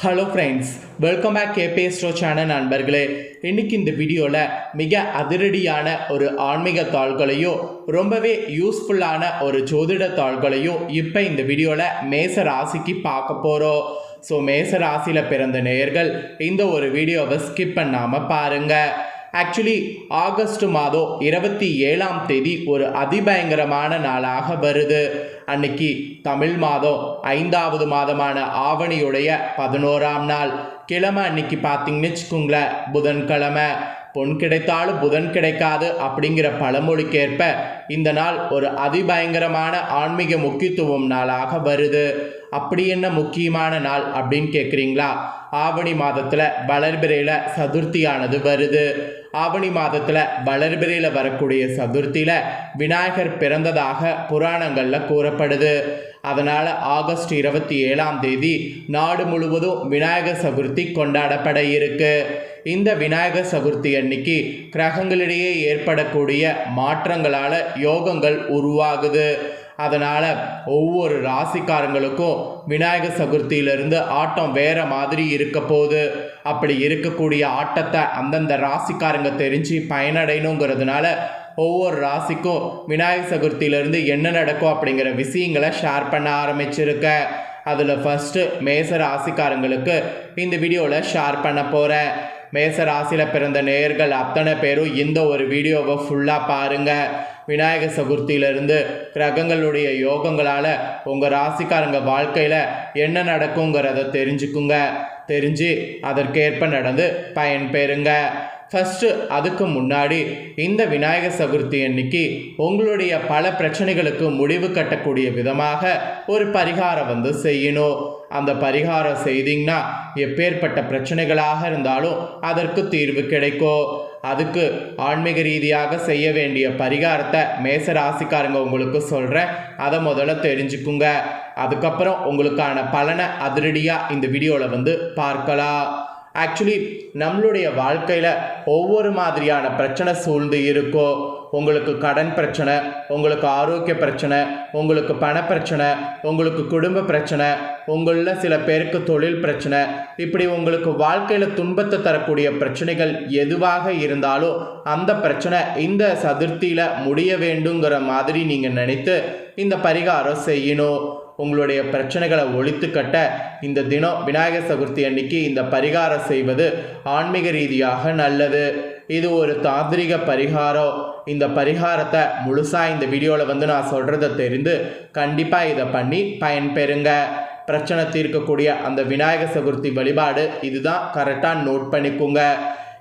Hello friends welcome back கேபே ஸ்டோ channel நண்பர்களே. இன்றைக்கி இந்த வீடியோவில் மிக அதிரடியான ஒரு ஆன்மீக தாள்களையும் ரொம்பவே யூஸ்ஃபுல்லான ஒரு ஜோதிட தாள்களையும் இப்போ இந்த வீடியோவில் மேச ராசிக்கு பார்க்க போகிறோம் ஸோ மேச ராசியில் பிறந்த நேயர்கள் இந்த ஒரு வீடியோவை ஸ்கிப் பண்ணாமல் பாருங்கள் ஆக்சுவலி ஆகஸ்ட் மாதம் இருபத்தி ஏழாம் தேதி ஒரு அதிபயங்கரமான நாளாக வருது. அன்னைக்கு தமிழ் மாதம் ஐந்தாவது மாதமான ஆவணியுடைய பதினோராம் நாள். கிழமை அன்னைக்கு பார்த்தீங்கன்னு வச்சுக்கோங்களேன் புதன்கிழமை. பொன் கிடைத்தாலும் புதன் கிடைக்காது அப்படிங்கிற பழமொழிக்கேற்ப இந்த நாள் ஒரு அதிபயங்கரமான ஆன்மீக முக்கியத்துவம் நாளாக வருது. அப்படி என்ன முக்கியமான நாள் அப்படின்னு கேட்குறீங்களா? ஆவணி மாதத்தில் வளர்பிறையில் சதுர்த்தியானது வருது. ஆவணி மாதத்தில் வளர்பிறையில் வரக்கூடிய சதுர்த்தியில் விநாயகர் பிறந்ததாக புராணங்களில் கூறப்படுது. அதனால் ஆகஸ்ட் இருபத்தி ஏழாம் தேதி நாடு முழுவதும் விநாயகர் சதுர்த்தி கொண்டாடப்பட இருக்கு. இந்த விநாயகர் சதுர்த்தி அன்னைக்கு கிரகங்களிடையே ஏற்படக்கூடிய மாற்றங்களால் யோகங்கள் உருவாகுது. அதனால் ஒவ்வொரு ராசிக்காரங்களுக்கும் விநாயகர் சதுர்த்தியிலிருந்து ஆட்டம் வேற மாதிரி இருக்க போகுது. அப்படி இருக்கக்கூடிய ஆட்டத்தை அந்தந்த ராசிக்காரங்க தெரிஞ்சு பயனடையணுங்கிறதுனால ஒவ்வொரு ராசிக்கும் விநாயகர் சதுர்த்தியிலேருந்து என்ன நடக்கும் அப்படிங்கிற விஷயங்களை ஷேர் பண்ண ஆரம்பிச்சிருக்கேன் அதில் ஃபஸ்ட்டு மேச ராசிக்காரங்களுக்கு இந்த வீடியோவில் ஷேர் பண்ண போகிறேன் மேச ராசியில் பிறந்த நேர்கள் அத்தனை பேரும் இந்த ஒரு வீடியோவை ஃபுல்லாக பாருங்கள் விநாயகர் சதுர்த்தியிலிருந்து கிரகங்களுடைய யோகங்களால் உங்கள் ராசிக்காரங்க வாழ்க்கையில் என்ன நடக்குங்கிறத தெரிஞ்சுக்குங்க. தெரிஞ்சு அதற்கேற்ப நடந்து பயன் பெறுங்க. ஃபஸ்ட்டு அதுக்கு முன்னாடி இந்த விநாயகர் சதுர்த்தி அன்னைக்கு உங்களுடைய பல பிரச்சனைகளுக்கு முடிவு கட்டக்கூடிய விதமாக ஒரு பரிகாரம் வந்து செய்யணும். அந்த பரிகாரம் செய்தீங்கன்னா எப்பேற்பட்ட பிரச்சனைகளாக இருந்தாலும் அதற்கு தீர்வு கிடைக்கும். அதுக்கு ஆன்மீக ரீதியாக செய்ய வேண்டிய பரிகாரத்தை மேச ராசிக்காரங்க உங்களுக்கு சொல்கிறேன் அதை முதல்ல தெரிஞ்சுக்குங்க. அதுக்கப்புறம் உங்களுக்கான பலனை அதிரடியாக இந்த வீடியோவில் வந்து பார்க்கலாம். ஆக்சுவலி நம்மளுடைய வாழ்க்கையில் ஒவ்வொரு மாதிரியான பிரச்சனை சூழ்ந்து இருக்கோ உங்களுக்கு கடன் பிரச்சனை உங்களுக்கு ஆரோக்கிய பிரச்சனை உங்களுக்கு பண பிரச்சனை உங்களுக்கு குடும்ப பிரச்சனை உங்களில் சில பேருக்கு தொழில் பிரச்சனை இப்படி உங்களுக்கு வாழ்க்கையில் துன்பத்தை தரக்கூடிய பிரச்சனைகள் எதுவாக இருந்தாலும் அந்த பிரச்சனை இந்த சதுர்த்தியில் முடிய வேண்டுங்கிற மாதிரி நீங்கள் நினைத்து இந்த பரிகாரம் செய்யணும். உங்களுடைய பிரச்சனைகளை ஒழித்து கட்ட இந்த தினம் விநாயகர் சதுர்த்தி அன்னைக்கு இந்த பரிகாரம் செய்வது ஆன்மீக ரீதியாக நல்லது. இது ஒரு தாந்திரிக பரிகாரம். இந்த பரிகாரத்தை முழுசாக இந்த வீடியோவில் வந்து நான் சொல்கிறத தெரிந்து கண்டிப்பாக இதை பண்ணி பயன்பெறுங்க. பிரச்சனை தீர்க்கக்கூடிய அந்த விநாயகர் சதுர்த்தி வழிபாடு இதுதான் கரெக்டாக நோட் பண்ணிக்கோங்க.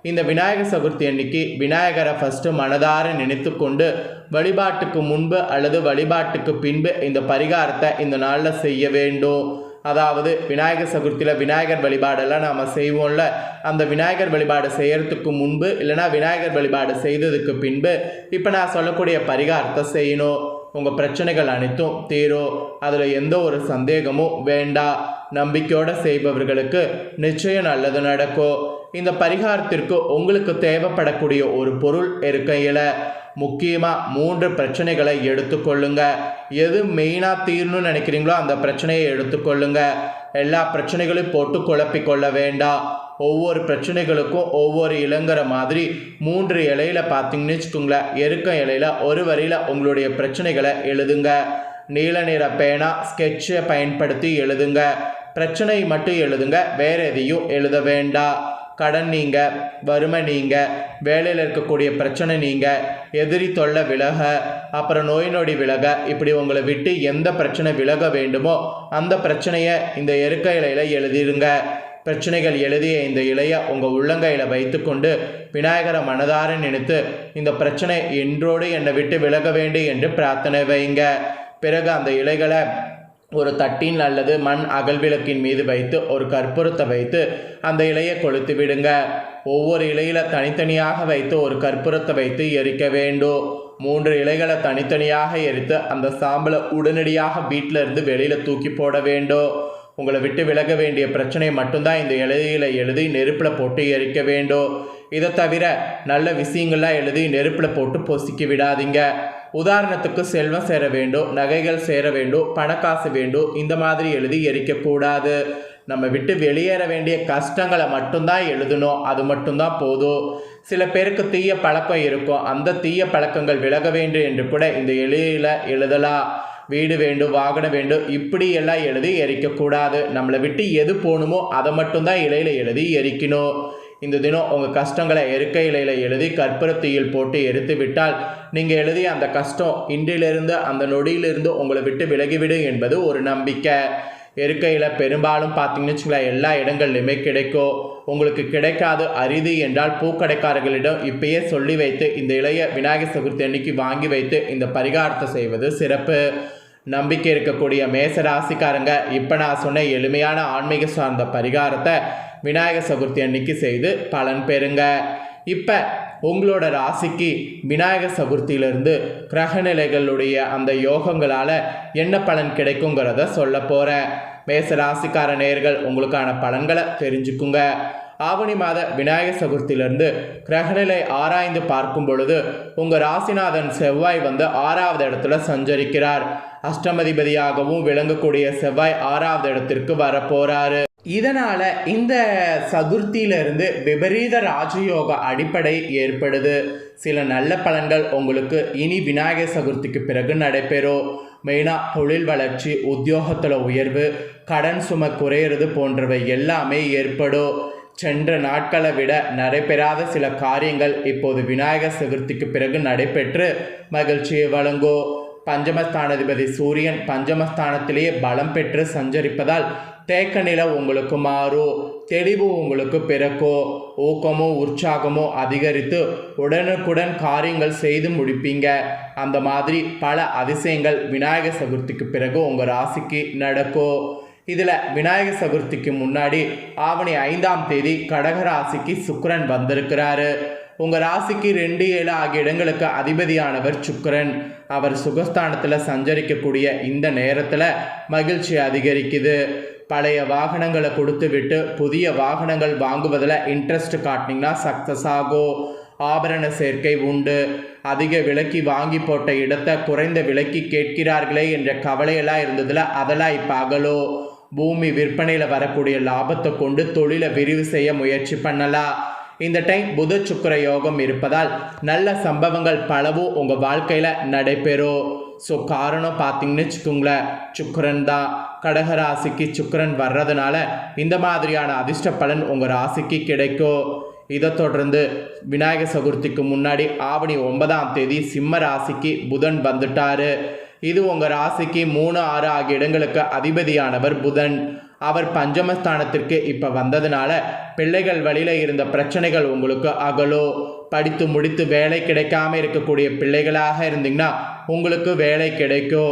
இந்த விநாயகர் சதுர்த்தி அன்னைக்கு விநாயகரை ஃபஸ்ட்டு மனதார நினைத்து கொண்டு வழிபாட்டுக்கு முன்பு அல்லது வழிபாட்டுக்கு பின்பு இந்த பரிகாரத்தை இந்த நாளில் செய்ய வேண்டும். அதாவது விநாயகர் சதுர்த்தியில் விநாயகர் வழிபாடெல்லாம் நாம் செய்வோம்ல. அந்த விநாயகர் வழிபாடு செய்கிறதுக்கு முன்பு இல்லைனா விநாயகர் வழிபாடு செய்ததுக்கு பின்பு இப்போ நான் சொல்லக்கூடிய பரிகாரத்தை செய்யணும். உங்கள் பிரச்சனைகள் அனைத்தும் தீரும். அதில் எந்த ஒரு சந்தேகமும் வேண்டாம் நம்பிக்கையோடு செய்பவர்களுக்கு நிச்சயம் நல்லது நடக்கும். இந்த பரிகாரத்திற்கு உங்களுக்கு தேவைப்படக்கூடிய ஒரு பொருள் இருக்கையில் முக்கியமாக மூன்று பிரச்சனைகளை எடுத்துக்கொள்ளுங்க. எது மெயினாக தீரணும்னு நினைக்கிறீங்களோ அந்த பிரச்சனையை எடுத்துக்கொள்ளுங்க. எல்லா பிரச்சனைகளையும் போட்டு குழப்பிக்கொள்ள வேண்டாம். ஒவ்வொரு பிரச்சனைகளுக்கும் ஒவ்வொரு இளங்கிற மாதிரி மூன்று இலையில பார்த்தீங்கன்னு வச்சுக்கோங்களேன். எருக்கம் இலையில் ஒரு வரியில் உங்களுடைய பிரச்சனைகளை எழுதுங்க. நீல நிற பேனா ஸ்கெட்சை பயன்படுத்தி எழுதுங்க. பிரச்சனை மட்டும் எழுதுங்க வேற எதையும் எழுத வேண்டாம். கடன் நீங்க வறுமை நீங்க வேலையில் இருக்கக்கூடிய பிரச்சனை நீங்க எதிரி தொல்லை விலக அப்புறம் நோய் நொடி விலக இப்படி உங்களை விட்டு எந்த பிரச்சனை விலக வேண்டுமோ அந்த பிரச்சனையை இந்த எருக்க இலையில எழுதிடுங்க பிரச்சனைகள் எழுதிய இந்த இலையை உங்கள் உள்ளங்கையில் வைத்துக்கொண்டு விநாயகரை மனதார நினைத்து இந்த பிரச்சனை என்றோடு என்னை விட்டு விலக வேண்டும் என்று பிரார்த்தனை வைங்க. பிறகு அந்த இலைகளை ஒரு தட்டின் அல்லது மண் அகல்விளக்கின் மீது வைத்து ஒரு கற்பூரத்தை வைத்து அந்த இலையை கொளுத்து விடுங்க. ஒவ்வொரு இலையில தனித்தனியாக வைத்து ஒரு கற்பூரத்தை வைத்து எரிக்க வேண்டும். மூன்று இலைகளை தனித்தனியாக எரித்து அந்த சாம்பலை உடனடியாக வீட்டில் இருந்து வெளியில் தூக்கி போட வேண்டும். உங்களை விட்டு விலக வேண்டிய பிரச்சனை மட்டும்தான் இந்த இலையில எழுதி நெருப்பில் போட்டு எரிக்க வேண்டும். இதை தவிர நல்ல விஷயங்கள்லாம் எழுதி நெருப்பில் போட்டு பொசிக்க விடாதீங்க. உதாரணத்துக்கு செல்வம் சேர வேண்டும் நகைகள் சேர வேண்டும் பணக்காசு வேண்டும் இந்த மாதிரி எழுதி எரிக்கக்கூடாது. நம்ம விட்டு வெளியேற வேண்டிய கஷ்டங்களை மட்டும்தான் எழுதணும் அது மட்டும்தான் போதும். சில பேருக்கு தீய பழக்கம் இருக்கும் அந்த தீய பழக்கங்கள் விலக வேண்டும் என்று கூட இந்த எளியில் எழுதலாம். வீடு வேண்டும் வாகனம் வேண்டும் இப்படி எல்லாம் எழுதி எரிக்கக்கூடாது. நம்மளை விட்டு எது போகணுமோ அதை மட்டும்தான் இலையில் எழுதி எரிக்கணும். இந்த தினம் உங்கள் கஷ்டங்களை இருக்கையிலையில் இலையில் எழுதி கற்பூரத்தீயில் போட்டு எரித்து விட்டால் நீங்கள் எழுதிய அந்த கஷ்டம் இன்றிலிருந்து அந்த நொடியிலிருந்து உங்களை விட்டு விலகிவிடும் என்பது ஒரு நம்பிக்கை. இருக்கையில் பெரும்பாலும் பார்த்தீங்கன்னு வச்சுங்களேன் எல்லா இடங்கள்லையுமே கிடைக்கும். உங்களுக்கு கிடைக்காது அரிது என்றால் பூக்கடைக்காரர்களிடம் இப்பயே சொல்லி வைத்து இந்த இளைய விநாயகர் சதுர்த்தி அன்னைக்கு வாங்கி வைத்து இந்த பரிகாரத்தை செய்வது சிறப்பு. நம்பிக்கை இருக்கக்கூடிய மேச ராசிக்காரங்க இப்போ நான் சொன்ன எளிமையான ஆன்மீக சார்ந்த பரிகாரத்தை விநாயகர் சதுர்த்தி அன்னைக்கு செய்து பலன் பெறுங்க. இப்போ உங்களோட ராசிக்கு விநாயகர் சதுர்த்தியிலிருந்து கிரகநிலைகளுடைய அந்த யோகங்களால் என்ன பலன் கிடைக்குங்கிறத சொல்ல போகிறேன் மேச ராசிக்கார நேர்கள் உங்களுக்கான பலன்களை தெரிஞ்சுக்குங்க. ஆவணி மாத விநாயகர் சதுர்த்தியிலிருந்து கிரகநிலை ஆராய்ந்து பார்க்கும் பொழுது உங்கள் ராசிநாதன் செவ்வாய் வந்து ஆறாவது இடத்துல சஞ்சரிக்கிறார். அஷ்டமதிபதியாகவும் விளங்கக்கூடிய செவ்வாய் ஆறாவது இடத்திற்கு வரப்போறாரு. இதனால இந்த சதுர்த்தியிலிருந்து விபரீத ராஜயோக அடிப்படை ஏற்படுது. சில நல்ல பலன்கள் உங்களுக்கு இனி விநாயகர் சதுர்த்திக்கு பிறகு நடைபெறும். மெயினாக தொழில் வளர்ச்சி உத்தியோகத்தில் உயர்வு கடன் சுமை குறையிறது போன்றவை எல்லாமே ஏற்படும். சென்ற நாட்களை விட நடைபெறாத சில காரியங்கள் இப்போது விநாயகர் சதுர்த்திக்கு பிறகு நடைபெற்று மகிழ்ச்சியை வழங்கும் பஞ்சமஸ்தானாதிபதி சூரியன் பஞ்சமஸ்தானத்திலேயே பலம் பெற்று சஞ்சரிப்பதால் தேக்க நிலை உங்களுக்கு மாறும் தெளிவு உங்களுக்கு பிறக்கோ. ஊக்கமோ உற்சாகமோ அதிகரித்து உடனுக்குடன் காரியங்கள் செய்து முடிப்பீங்க. அந்த மாதிரி பல அதிசயங்கள் விநாயகர் சதுர்த்திக்கு பிறகு உங்கள் ராசிக்கு நடக்கும் இதில் விநாயகர் சதுர்த்திக்கு முன்னாடி ஆவணி ஐந்தாம் தேதி கடக ராசிக்கு வந்திருக்கிறாரு. உங்கள் ராசிக்கு ரெண்டு ஏழு ஆகிய இடங்களுக்கு அதிபதியானவர் சுக்கரன். அவர் சுகஸ்தானத்தில் சஞ்சரிக்கக்கூடிய இந்த நேரத்தில் மகிழ்ச்சி அதிகரிக்குது. பழைய வாகனங்களை கொடுத்து விட்டு புதிய வாகனங்கள் வாங்குவதில் இன்ட்ரெஸ்ட் காட்டினீங்கன்னா சக்ஸஸ் ஆகும். ஆபரண சேர்க்கை உண்டு. அதிக விலைக்கு வாங்கி போட்ட இடத்தை குறைந்த விலைக்கு கேட்கிறார்களே என்ற கவலையெல்லாம் இருந்ததில் அதெல்லாம் இப்போ அகலோ பூமி விற்பனையில் வரக்கூடிய லாபத்தை கொண்டு தொழிலை விரிவு செய்ய முயற்சி பண்ணலாம் இந்த டைம் புத சுக்கர யோகம் இருப்பதால் நல்ல சம்பவங்கள் பலவும் உங்கள் வாழ்க்கையில் நடைபெறும். ஸோ காரணம் பார்த்தீங்கன்னு வச்சுக்கோங்களேன் சுக்கரன் தான். கடக ராசிக்கு சுக்கரன் வர்றதுனால இந்த மாதிரியான அதிர்ஷ்ட பலன் உங்கள் ராசிக்கு கிடைக்கும். இதை தொடர்ந்து விநாயகர் சதுர்த்திக்கு முன்னாடி ஆவணி ஒன்பதாம் தேதி சிம்ம ராசிக்கு புதன் வந்துட்டாரு. இது உங்கள் ராசிக்கு மூணு ஆறு ஆகிய இடங்களுக்கு அதிபதியானவர் புதன். அவர் பஞ்சமஸ்தானத்திற்கு இப்போ வந்ததுனால பிள்ளைகள் வழியில் இருந்த பிரச்சனைகள் உங்களுக்கு அகலோ. படித்து முடித்து வேலை கிடைக்காம இருக்கக்கூடிய பிள்ளைகளாக இருந்தீங்கன்னா உங்களுக்கு வேலை கிடைக்கோ.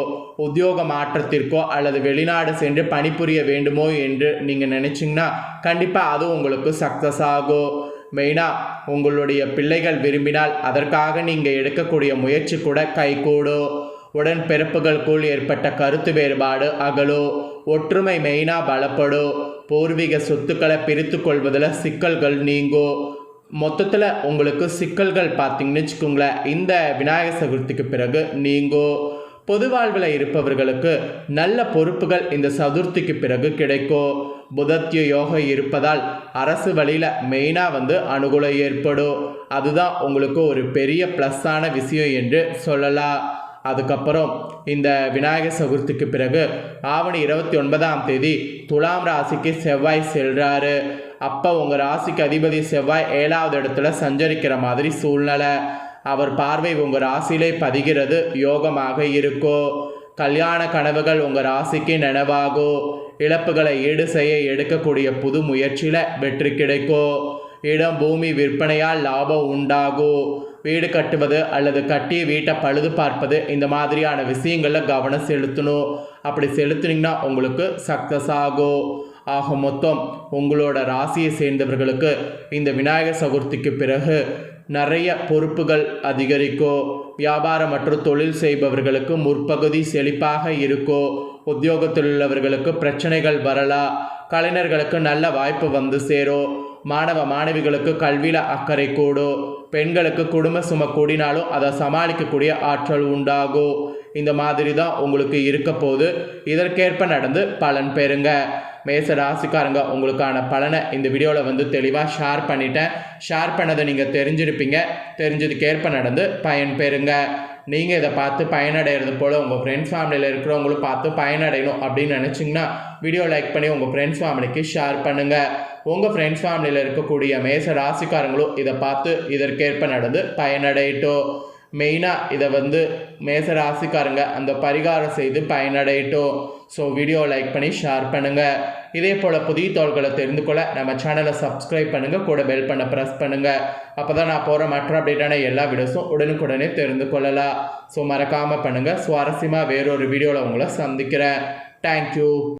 உத்தியோக மாற்றத்திற்கோ அல்லது வெளிநாடு சென்று பணிபுரிய வேண்டுமோ என்று நீங்கள் நினச்சிங்கன்னா கண்டிப்பாக அது உங்களுக்கு சக்ஸஸ் ஆகும் மெயினாக உங்களுடைய பிள்ளைகள் விரும்பினால் அதற்காக நீங்கள் எடுக்கக்கூடிய முயற்சி கூட கைகூடும் உடன்பிறப்புகளுக்குள் ஏற்பட்ட கருத்து வேறுபாடு அகலோ. ஒற்றுமை மெயினாக பலப்படும் பூர்வீக சொத்துக்களை பிரித்து கொள்வதில் சிக்கல்கள் நீங்கோ. மொத்தத்தில் உங்களுக்கு சிக்கல்கள் பார்த்தீங்கன்னு வச்சுக்கோங்களேன் இந்த விநாயகர் சதுர்த்திக்கு பிறகு நீங்கோ. பொது வாழ்வில் இருப்பவர்களுக்கு நல்ல பொறுப்புகள் இந்த சதுர்த்திக்கு பிறகு கிடைக்கும் புதத்திய யோகம் இருப்பதால் அரசு வழியில் மெயினாக வந்து அனுகூலம் ஏற்படும் அதுதான் உங்களுக்கு ஒரு பெரிய ப்ளஸ்ஸான விஷயம் என்று சொல்லலாம். அதுக்கப்புறம் இந்த விநாயகர் சதுர்த்திக்கு பிறகு ஆவணி இருபத்தி ஒன்பதாம் தேதி துலாம் ராசிக்கு செவ்வாய் செல்கிறாரு அப்போ உங்கள் ராசிக்கு அதிபதி செவ்வாய் ஏழாவது இடத்துல சஞ்சரிக்கிற மாதிரி சூழ்நிலை. அவர் பார்வை உங்கள் ராசியிலே பதிகிறது யோகமாக இருக்கும் கல்யாண கனவுகள் உங்கள் ராசிக்கு நினைவாகும் இழப்புகளை ஈடு செய்ய எடுக்கக்கூடிய புது முயற்சியில் வெற்றி கிடைக்கும் இடம் பூமி விற்பனையால் லாபம் உண்டாகும் வீடு கட்டுவது அல்லது கட்டிய வீட்டை பழுது பார்ப்பது இந்த மாதிரியான விஷயங்களில் கவனம் செலுத்தணும். அப்படி செலுத்துனீங்கன்னா உங்களுக்கு சக்ஸஸ் ஆகும். ஆக மொத்தம் உங்களோட ராசியை சேர்ந்தவர்களுக்கு இந்த விநாயகர் சதுர்த்திக்கு பிறகு நிறைய பொறுப்புகள் அதிகரிக்கும். வியாபாரம் மற்றும் தொழில் செய்பவர்களுக்கு முற்பகுதி செழிப்பாக இருக்கும். உத்தியோகத்தில் உள்ளவர்களுக்கு பிரச்சனைகள் வரலாம். கலைஞர்களுக்கு நல்ல வாய்ப்பு வந்து சேரும். மாணவ மாணவிகளுக்கு கல்வியில் அக்கறை கூடும் பெண்களுக்கு குடும்ப சும கூடினாலும் அதை சமாளிக்கக்கூடிய ஆற்றல் உண்டாகும். இந்த மாதிரி தான் உங்களுக்கு இருக்க போது இதற்கேற்ப நடந்து பலன் பெறுங்க. மேச ராசிக்காரங்க உங்களுக்கான பலனை இந்த வீடியோவில் வந்து தெளிவாக ஷேர் பண்ணிட்டேன். ஷேர் பண்ணதை நீங்கள் தெரிஞ்சிருப்பீங்க. தெரிஞ்சதுக்கேற்ப நடந்து பயன் பெறுங்க. நீங்கள் இதை பார்த்து பயனடைகிறது போல் உங்கள் ஃப்ரெண்ட்ஸ் ஃபேமிலியில் இருக்கிறவங்களும் பார்த்து பயனடையணும் அப்படின்னு நினச்சிங்கன்னா வீடியோ லைக் பண்ணி உங்கள் ஃப்ரெண்ட்ஸ் ஃபேமிலிக்கு ஷேர் பண்ணுங்கள் உங்கள் ஃப்ரெண்ட்ஸ் ஃபேமிலியில் இருக்கக்கூடிய மேச ராசிக்காரங்களும் இதை பார்த்து இதற்கேற்ப நடந்து பயனடையட்டும். மெயினாக இதை வந்து மேச ராசிக்காரங்க அந்த பரிகாரம் செய்து பயனடையட்டும். ஸோ வீடியோ லைக் பண்ணி ஷேர் பண்ணுங்கள் இதே போல் புதிய தோள்களை தெரிந்து கொள்ள நம்ம சேனலை சப்ஸ்கிரைப் பண்ணுங்கள் கூட பெல் பண்ண ப்ரெஸ் பண்ணுங்கள் அப்போ தான் நான் போகிற மற்ற அப்டேட்டான எல்லா வீடியோஸும் உடனுக்குடனே தெரிந்து கொள்ளலாம். ஸோ மறக்காமல் பண்ணுங்கள் சுவாரஸ்யமாக வேறொரு வீடியோவில் உங்களை சந்திக்கிறேன். தேங்க்யூ